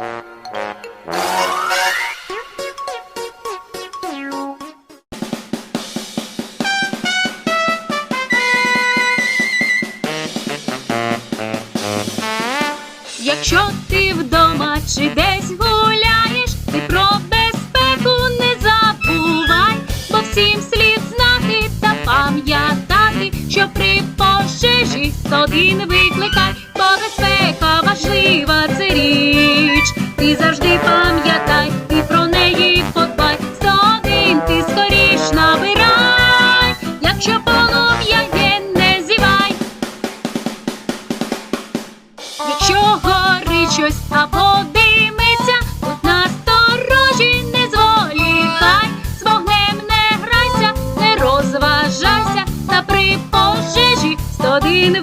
Якщо ти вдома чи десь гуляєш, ти про безпеку не забувай, бо всім слід знати та пам'ятати, що при пожежі один ви. Пам'ятай, ти про неї подбай. 101 ти скоріш набирай, якщо полум'я є, не зівай. Якщо горить щось або димиться, будь насторожі, не зволікай, з вогнем не грайся, не розважайся, та при пожежі 101